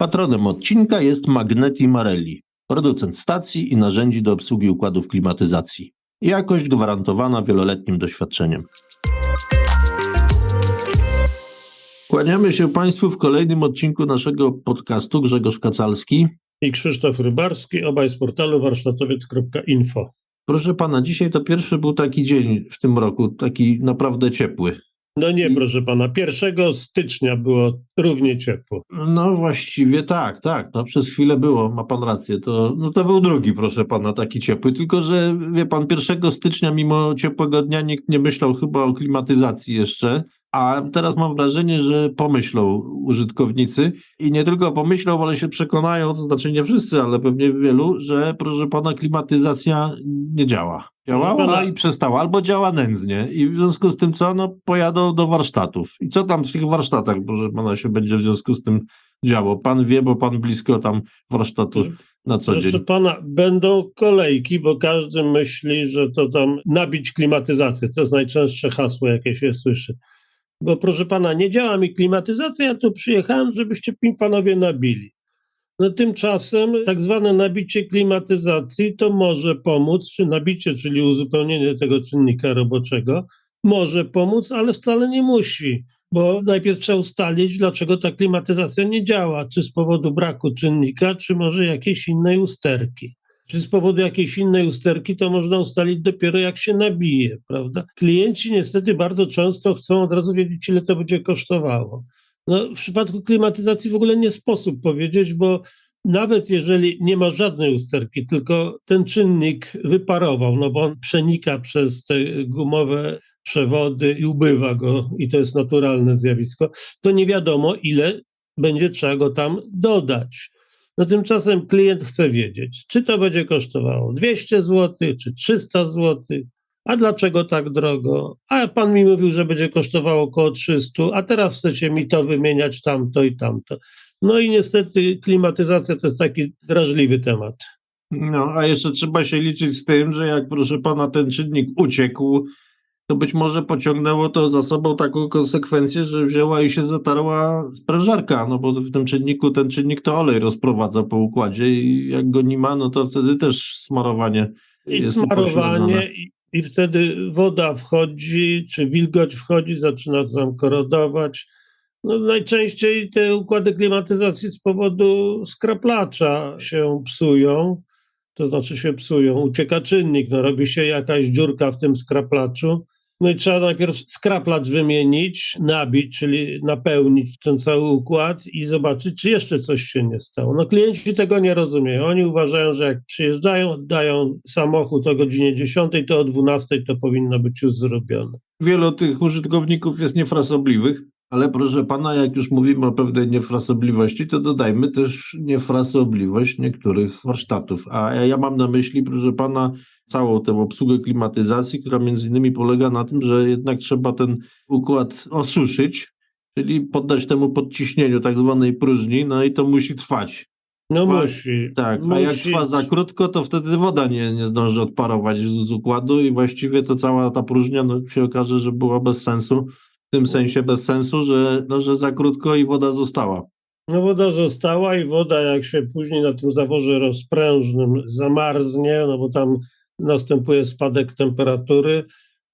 Patronem odcinka jest Magneti Marelli, producent stacji i narzędzi do obsługi układów klimatyzacji. Jakość gwarantowana wieloletnim doświadczeniem. Kłaniamy się Państwu w kolejnym odcinku naszego podcastu Grzegorz Kacalski. i Krzysztof Rybarski, obaj z portalu warsztatowiec.info. Proszę Pana, dzisiaj to pierwszy był taki dzień w tym roku, taki naprawdę ciepły. No nie, I- proszę pana, 1 stycznia było równie ciepło. No właściwie tak, tak, no przez chwilę było, ma pan rację, to, no to był drugi, proszę pana, taki ciepły, tylko że wie pan, 1 stycznia mimo ciepłego dnia nikt nie myślał chyba o klimatyzacji jeszcze, a teraz mam wrażenie, że pomyślą użytkownicy i nie tylko pomyślą, ale się przekonają, to znaczy nie wszyscy, ale pewnie wielu, że proszę pana, klimatyzacja nie działa. Działała Proszę pana- i przestała, albo działa nędznie i w związku z tym co, no pojadą do warsztatów. I co tam w tych warsztatach, proszę pana, się będzie w związku z tym działo? Pan wie, bo pan blisko tam warsztatów na co Proszę dzień. pana, będą kolejki, bo każdy myśli, że to tam nabić klimatyzację. To jest najczęstsze hasło, jakie się słyszy. Bo proszę pana, nie działa mi klimatyzacja, ja tu przyjechałem, żebyście mi panowie nabili. No tymczasem tak zwane nabicie klimatyzacji to może pomóc, czy nabicie, czyli uzupełnienie tego czynnika roboczego, może pomóc, ale wcale nie musi. Bo najpierw trzeba ustalić, dlaczego ta klimatyzacja nie działa. Czy z powodu braku czynnika, czy może jakiejś innej usterki. Czy z powodu jakiejś innej usterki, to można ustalić dopiero jak się nabije, prawda? Klienci niestety bardzo często chcą od razu wiedzieć, ile to będzie kosztowało. No, w przypadku klimatyzacji w ogóle nie sposób powiedzieć, bo nawet jeżeli nie ma żadnej usterki, tylko ten czynnik wyparował, no bo on przenika przez te gumowe przewody i ubywa go, i to jest naturalne zjawisko, to nie wiadomo, ile będzie trzeba go tam dodać. No tymczasem klient chce wiedzieć, czy to będzie kosztowało 200 zł, czy 300 zł, a dlaczego tak drogo? A pan mi mówił, że będzie kosztowało około 300, a teraz chcecie mi to wymieniać tamto i tamto. No i niestety klimatyzacja to jest taki drażliwy temat. No, a jeszcze trzeba się liczyć z tym, że jak proszę pana ten czynnik uciekł, to być może pociągnęło to za sobą taką konsekwencję, że wzięła i się zatarła sprężarka, no bo w tym czynniku ten czynnik to olej rozprowadza po układzie i jak go nie ma, no to wtedy też smarowanie I jest smarowanie, i, i wtedy woda wchodzi, czy wilgoć wchodzi, zaczyna tam korodować. No, najczęściej te układy klimatyzacji z powodu skraplacza się psują, to znaczy się psują, ucieka czynnik, no, robi się jakaś dziurka w tym skraplaczu. No i trzeba najpierw skraplacz wymienić, nabić, czyli napełnić ten cały układ i zobaczyć, czy jeszcze coś się nie stało. No klienci tego nie rozumieją. Oni uważają, że jak przyjeżdżają, oddają samochód o godzinie 10, to o 12 to powinno być już zrobione. Wielu tych użytkowników jest niefrasobliwych, ale proszę pana, jak już mówimy o pewnej niefrasobliwości, to dodajmy też niefrasobliwość niektórych warsztatów. A ja mam na myśli, proszę pana, całą tę obsługę klimatyzacji, która między innymi polega na tym, że jednak trzeba ten układ osuszyć, czyli poddać temu podciśnieniu tak zwanej próżni, no i to musi trwać. No Ma- musi. Tak, a musi. jak trwa za krótko, to wtedy woda nie, nie zdąży odparować z, z układu i właściwie to cała ta próżnia no, się okaże, że była bez sensu. W tym sensie bez sensu, że, no, że za krótko i woda została. No woda została i woda jak się później na tym zaworze rozprężnym zamarznie, no bo tam następuje spadek temperatury,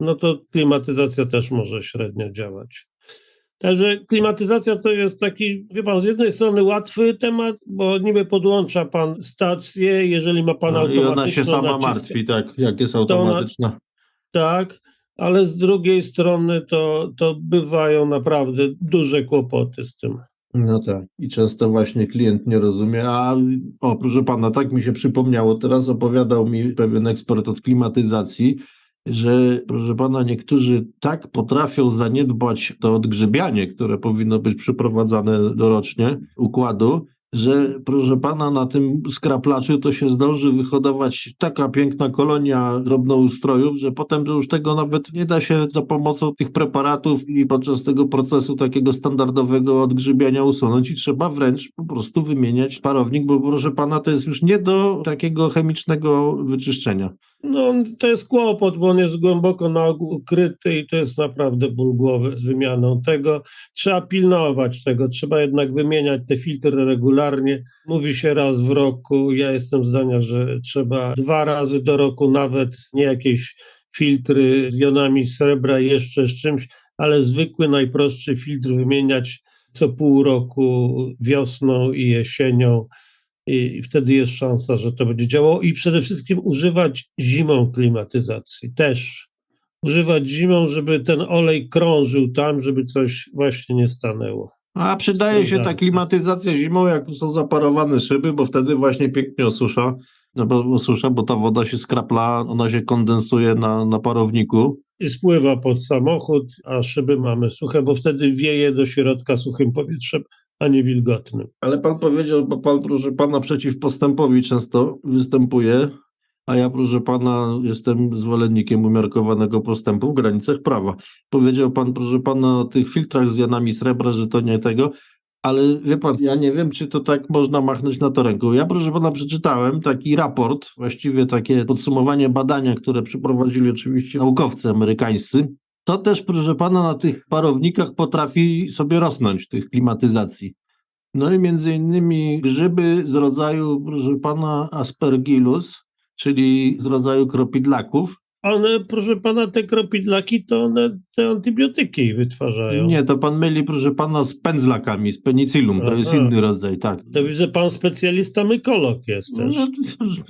no to klimatyzacja też może średnio działać. Także klimatyzacja to jest taki, wie pan, z jednej strony łatwy temat, bo niby podłącza pan stację, jeżeli ma pan No, I automatyczną ona się sama nacisk- martwi, tak, jak jest ona- automatyczna. Tak, ale z drugiej strony to, to bywają naprawdę duże kłopoty z tym. No tak. I często właśnie klient nie rozumie. A o, proszę pana, tak mi się przypomniało, teraz opowiadał mi pewien ekspert od klimatyzacji, że proszę pana, niektórzy tak potrafią zaniedbać to odgrzybianie, które powinno być przeprowadzane dorocznie układu, że proszę pana, na tym skraplaczu to się zdąży wyhodować taka piękna kolonia drobnoustrojów, że potem już tego nawet nie da się za pomocą tych preparatów i podczas tego procesu takiego standardowego odgrzybiania usunąć i trzeba wręcz po prostu wymieniać parownik, bo proszę pana, to jest już nie do takiego chemicznego wyczyszczenia. No, to jest kłopot, bo on jest głęboko na ukryty i to jest naprawdę ból głowy z wymianą tego. Trzeba pilnować tego, trzeba jednak wymieniać te filtry regularnie. Mówi się raz w roku. Ja jestem zdania, że trzeba dwa razy do roku, nawet nie jakieś filtry z jonami srebra i jeszcze z czymś, ale zwykły, najprostszy filtr wymieniać co pół roku wiosną i jesienią i wtedy jest szansa, że to będzie działało. I przede wszystkim używać zimą klimatyzacji też. Używać zimą, żeby ten olej krążył tam, żeby coś właśnie nie stanęło. A przydaje się ta klimatyzacja zimą, jak są zaparowane szyby, bo wtedy właśnie pięknie osusza. No bo osusza, bo ta woda się skrapla, ona się kondensuje na, na parowniku. I spływa pod samochód, a szyby mamy suche, bo wtedy wieje do środka suchym powietrzem, a nie wilgotnym. Ale pan powiedział, bo pan, proszę pana, przeciw postępowi często występuje, a ja, proszę pana, jestem zwolennikiem umiarkowanego postępu w granicach prawa. Powiedział pan, proszę pana, o tych filtrach z janami srebra, że to nie tego, ale wie pan, ja nie wiem, czy to tak można machnąć na to ręką. Ja, proszę pana, przeczytałem taki raport, właściwie takie podsumowanie badania, które przeprowadzili oczywiście naukowcy amerykańscy. To też, proszę pana, na tych parownikach potrafi sobie rosnąć, tych klimatyzacji. No i między innymi grzyby z rodzaju, proszę pana, aspergillus, czyli z rodzaju kropidlaków. One, proszę pana, te kropidlaki, to one te antybiotyki wytwarzają. Nie, to pan myli, proszę pana, z pędzlakami, z penicillum, to jest Aha. inny rodzaj, tak. To widzę, pan specjalista mykolog jest też. No,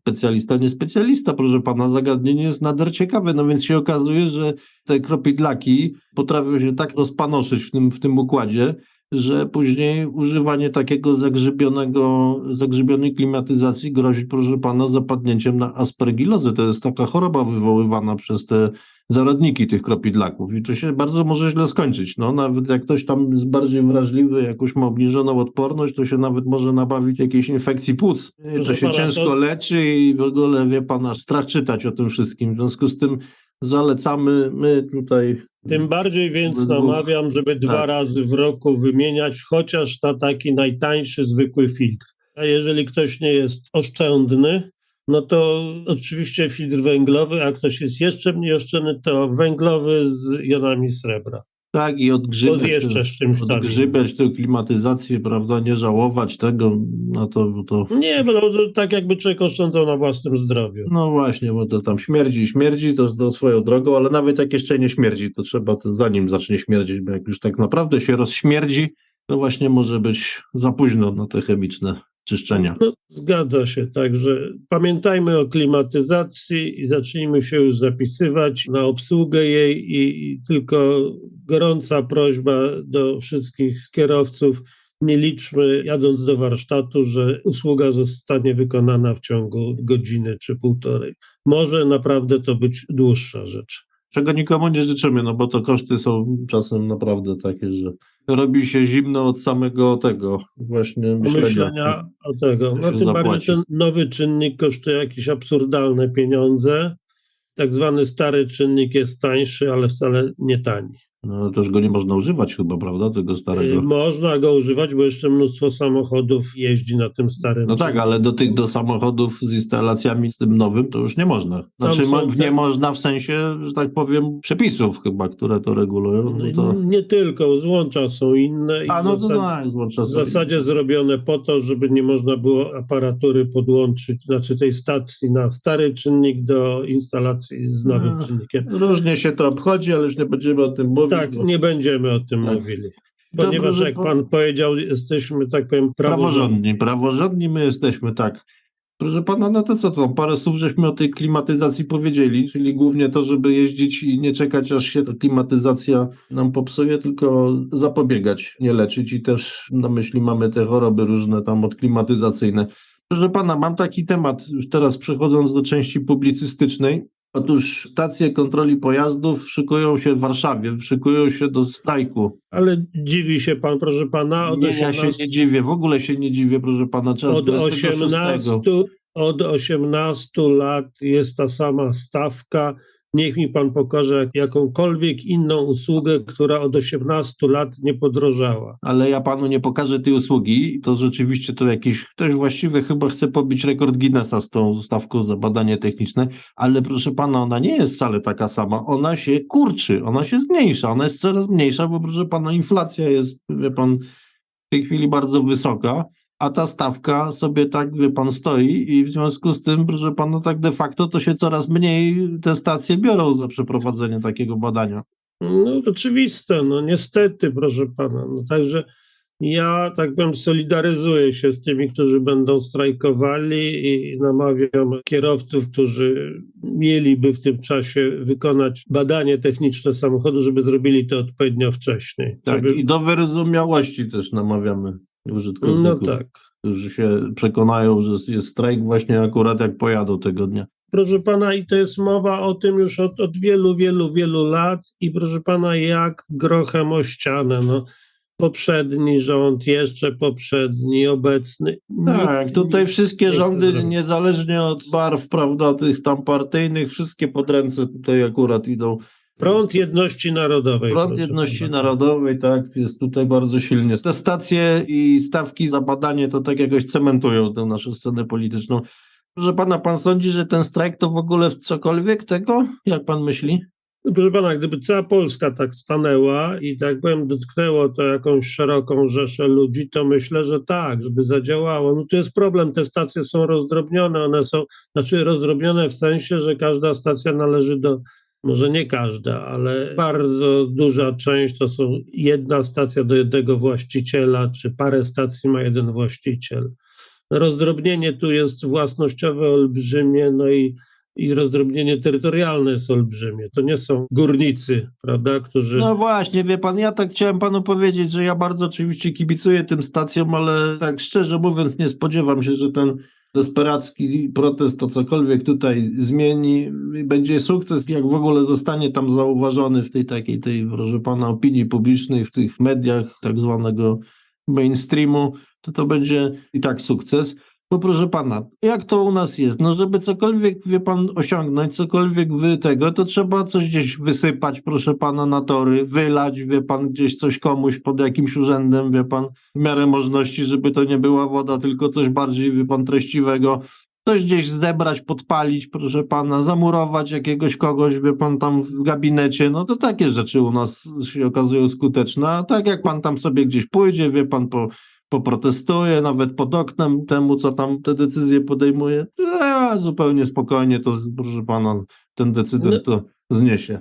specjalista, nie specjalista, proszę pana, zagadnienie jest nader ciekawe, no więc się okazuje, że te kropidlaki potrafią się tak rozpanoszyć w tym, w tym układzie, że później używanie takiego zagrzybionego, zagrzybionej klimatyzacji grozi, proszę pana, zapadnięciem na aspergillozę. To jest taka choroba wywoływana przez te zarodniki tych kropidlaków i to się bardzo może źle skończyć. No, nawet jak ktoś tam jest bardziej wrażliwy, jakąś ma obniżoną odporność, to się nawet może nabawić jakiejś infekcji płuc. I to Proszę się pana, ciężko to- leczy i w ogóle, wie pan, aż strach czytać o tym wszystkim. W związku z tym zalecamy my tutaj Tym bardziej więc namawiam, żeby dwa tak. razy w roku wymieniać chociaż na taki najtańszy, zwykły filtr. A jeżeli ktoś nie jest oszczędny, no to oczywiście filtr węglowy, a ktoś jest jeszcze mniej oszczędny, to węglowy z jonami srebra. Tak i Bo odgrzybiać, jeszcze z czymś takim. odgrzybiać tę klimatyzację, prawda, nie żałować tego, no to, bo to Nie, bo to tak jakby człowiek oszczędzał na własnym zdrowiu. No właśnie, bo to tam śmierdzi, śmierdzi, to, to swoją drogą, ale nawet jak jeszcze nie śmierdzi, to trzeba to zanim zacznie śmierdzić, bo jak już tak naprawdę się rozśmierdzi, to właśnie może być za późno na te chemiczne czyszczenia. No, zgadza się, także pamiętajmy o klimatyzacji i zacznijmy się już zapisywać na obsługę jej i, i tylko gorąca prośba do wszystkich kierowców, nie liczmy jadąc do warsztatu, że usługa zostanie wykonana w ciągu godziny czy półtorej. Może naprawdę to być dłuższa rzecz. Czego nikomu nie życzymy, no bo to koszty są czasem naprawdę takie, że robi się zimno od samego tego właśnie myślenia. Myślenia o tego. No tym bardziej zapłaci. ten nowy czynnik kosztuje jakieś absurdalne pieniądze. Tak zwany stary czynnik jest tańszy, ale wcale nie tani. No też go nie można używać chyba, prawda, tego Y, starego. Można go używać, bo jeszcze mnóstwo samochodów jeździ na tym starym. No tak, ale do tych do samochodów z instalacjami z tym nowym to już nie można. Znaczy są nie można w sensie, że tak powiem, przepisów chyba, które to regulują. No to... Nie tylko, złącza są inne A no to zasadzie, tak, zwłaszcza w zasadzie zrobione po to, żeby nie można było aparatury podłączyć, znaczy tej stacji na stary czynnik do instalacji z nowym No. czynnikiem. Różnie się to obchodzi, ale już nie będziemy o tym mówić. Tak, nie będziemy o tym Tak. mówili. Dobrze, Ponieważ, że jak po- pan powiedział, jesteśmy, tak powiem, praworządni. Praworządni, praworządni my jesteśmy, tak. Proszę pana, no to co to? Parę słów żeśmy o tej klimatyzacji powiedzieli, czyli głównie to, żeby jeździć i nie czekać, aż się ta klimatyzacja nam popsuje, tylko zapobiegać, nie leczyć i też na myśli mamy te choroby różne tam odklimatyzacyjne. Proszę pana, mam taki temat, już teraz przechodząc do części publicystycznej. Otóż stacje kontroli pojazdów szykują się w Warszawie, szykują się do strajku. Ale dziwi się pan, proszę pana, od Nie, ja się 18, nie dziwię, w ogóle się nie dziwię, proszę pana. Czas od 26. 18, od 18 lat jest ta sama stawka niech mi pan pokaże jakąkolwiek inną usługę, która od 18 lat nie podrożała. Ale ja panu nie pokażę tej usługi. To rzeczywiście to jakiś, ktoś właściwie chyba chce pobić rekord Guinnessa z tą stawką za badanie techniczne, ale proszę pana, ona nie jest wcale taka sama. Ona się kurczy, ona się zmniejsza, ona jest coraz mniejsza, bo proszę pana, inflacja jest, wie pan, w tej chwili bardzo wysoka. A ta stawka sobie tak, wie pan, stoi i w związku z tym, proszę pana, tak de facto to się coraz mniej te stacje biorą za przeprowadzenie takiego badania. No oczywiste, no niestety, proszę pana. No także ja, tak powiem, solidaryzuję się z tymi, którzy będą strajkowali i namawiam kierowców, którzy mieliby w tym czasie wykonać badanie techniczne samochodu, żeby zrobili to odpowiednio wcześniej. Tak, żeby... i do wyrozumiałości też namawiamy użytkowników, No tak. którzy się przekonają, że jest strajk właśnie akurat jak pojadą tego dnia. Proszę pana, i to jest mowa o tym już od, od wielu, wielu, wielu lat i proszę pana, jak grochem o ścianę. No, poprzedni rząd, jeszcze poprzedni, obecny. Tak, Nikt tutaj nie- wszystkie nie rządy, niezależnie od barw, prawda, tych tam partyjnych, wszystkie pod ręce tutaj akurat idą. Prąd jedności narodowej. Front Jedności pana. Narodowej, tak, jest tutaj bardzo silnie. Te stacje i stawki za badanie to tak jakoś cementują tę naszą scenę polityczną. Proszę pana, pan sądzi, że ten strajk to w ogóle w cokolwiek tego? Jak pan myśli? Proszę pana, gdyby cała Polska tak stanęła i tak powiem, dotknęło to jakąś szeroką rzeszę ludzi, to myślę, że tak, żeby zadziałało. No tu jest problem, te stacje są rozdrobnione, one są, znaczy rozdrobnione w sensie, że każda stacja należy do, może nie każda, ale bardzo duża część to są jedna stacja do jednego właściciela, czy parę stacji ma jeden właściciel. Rozdrobnienie tu jest własnościowe olbrzymie, no i i rozdrobnienie terytorialne jest olbrzymie. To nie są górnicy, prawda, którzy. No właśnie, wie pan, ja tak chciałem panu powiedzieć, że ja bardzo oczywiście kibicuję tym stacjom, ale tak szczerze mówiąc nie spodziewam się, że ten desperacki protest to cokolwiek tutaj zmieni będzie sukces, jak w ogóle zostanie tam zauważony w tej takiej, tej, proszę pana, opinii publicznej, w tych mediach tak zwanego mainstreamu, to to będzie i tak sukces. Bo proszę pana, jak to u nas jest? No, żeby cokolwiek, wie pan, osiągnąć, cokolwiek wy tego, to trzeba coś gdzieś wysypać, proszę pana, na tory, wylać, wie pan, gdzieś coś komuś pod jakimś urzędem, wie pan, w miarę możliwości, żeby to nie była woda, tylko coś bardziej, wie pan, treściwego. Coś gdzieś zebrać, podpalić, proszę pana, zamurować jakiegoś kogoś, wie pan, tam w gabinecie, no to takie rzeczy u nas się okazują skuteczne, a tak jak pan tam sobie gdzieś pójdzie, wie pan, po poprotestuje, nawet pod oknem temu, co tam te decyzje podejmuje, a, zupełnie spokojnie to, proszę pana, ten decydent No. to zniesie.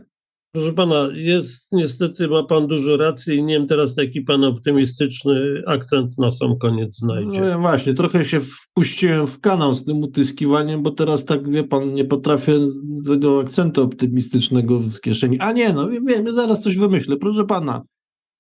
Proszę pana, jest niestety ma pan dużo racji i nie wiem teraz jaki pan optymistyczny akcent na sam koniec znajdzie. No właśnie, trochę się wpuściłem w kanał z tym utyskiwaniem, bo teraz tak, wie pan, nie potrafię tego akcentu optymistycznego z kieszeni. A nie, no wiem, wiem, zaraz coś wymyślę. Proszę pana,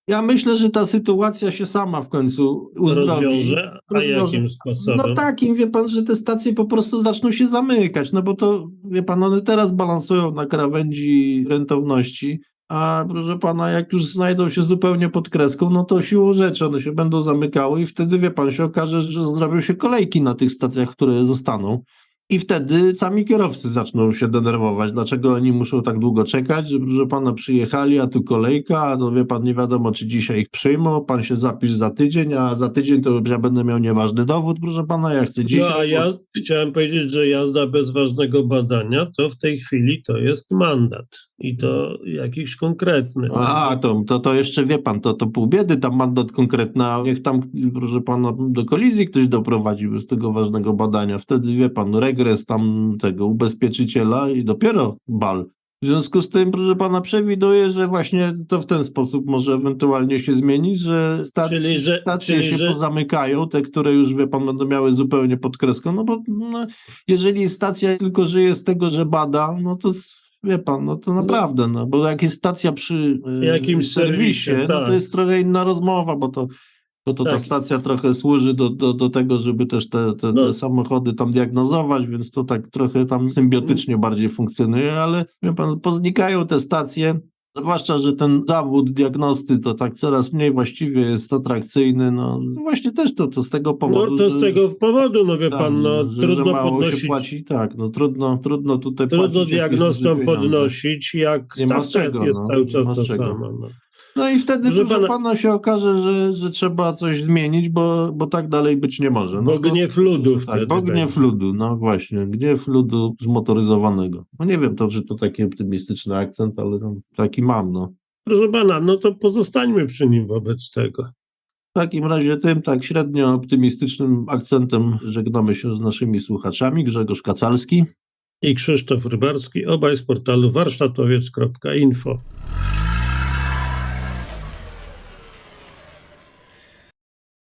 ja myślę, że ta sytuacja się sama w końcu uzdrowi. Rozwiąże, a Rozwiąże. jakim sposobem? No takim, wie pan, że te stacje po prostu zaczną się zamykać, no bo to, wie pan, one teraz balansują na krawędzi rentowności, a proszę pana, jak już znajdą się zupełnie pod kreską, no to siłą rzeczy one się będą zamykały i wtedy, wie pan, się okaże, że zrobią się kolejki na tych stacjach, które zostaną. I wtedy sami kierowcy zaczną się denerwować. Dlaczego oni muszą tak długo czekać, że pana przyjechali, a tu kolejka, no wie pan, nie wiadomo, czy dzisiaj ich przyjmą, pan się zapisz za tydzień, a za tydzień to ja będę miał nieważny dowód, proszę pana, ja chcę dzisiaj. No a ja chciałem powiedzieć, że jazda bez ważnego badania to w tej chwili to jest mandat i to jakiś konkretny. A, to, to, to jeszcze wie pan, to, to pół biedy, tam mandat konkretny, a niech tam, proszę pana, do kolizji ktoś doprowadzi bez tego ważnego badania. Wtedy wie pan, regres tam tego ubezpieczyciela i dopiero bal. W związku z tym, proszę pana, przewiduję, że właśnie to w ten sposób może ewentualnie się zmienić, że stacje, Czyli, że- stacje czyli, się że- pozamykają, te, które już, wie pan, będą miały zupełnie pod kreską, no bo no, jeżeli stacja tylko żyje z tego, że bada, no to wie pan, no to naprawdę, no bo jak jest stacja przy y, Jakimś serwisie, no tak. to jest trochę inna rozmowa, bo to, bo to ta Tak. stacja trochę służy do, do, do tego, żeby też te, te, te No. samochody tam diagnozować, więc to tak trochę tam symbiotycznie bardziej funkcjonuje, ale wie pan, poznikają te stacje, Zwłaszcza, że ten zawód diagnosty to tak coraz mniej właściwie jest atrakcyjny. No właśnie też to, to z tego powodu. No to z że- tego powodu, no wie tak, pan, no że, że trudno się podnosić, płaci. Tak, no trudno, trudno tutaj trudno diagnostom podnosić, jak Nie czego, jest no, cały czas to samo. No. No i wtedy, Proszę proszę pana- pana, się okaże, że, że trzeba coś zmienić, bo, bo tak dalej być nie może. No Bo to- gniew ludu Tak, wtedy bo gniew ludu, no właśnie, gniew ludu zmotoryzowanego. No nie wiem, to, czy to taki optymistyczny akcent, ale no, taki mam, no. Proszę pana, no to pozostańmy przy nim wobec tego. W takim razie tym tak średnio optymistycznym akcentem żegnamy się z naszymi słuchaczami. Grzegorz Kacalski. I Krzysztof Rybarski, obaj z portalu warsztatowiec.info.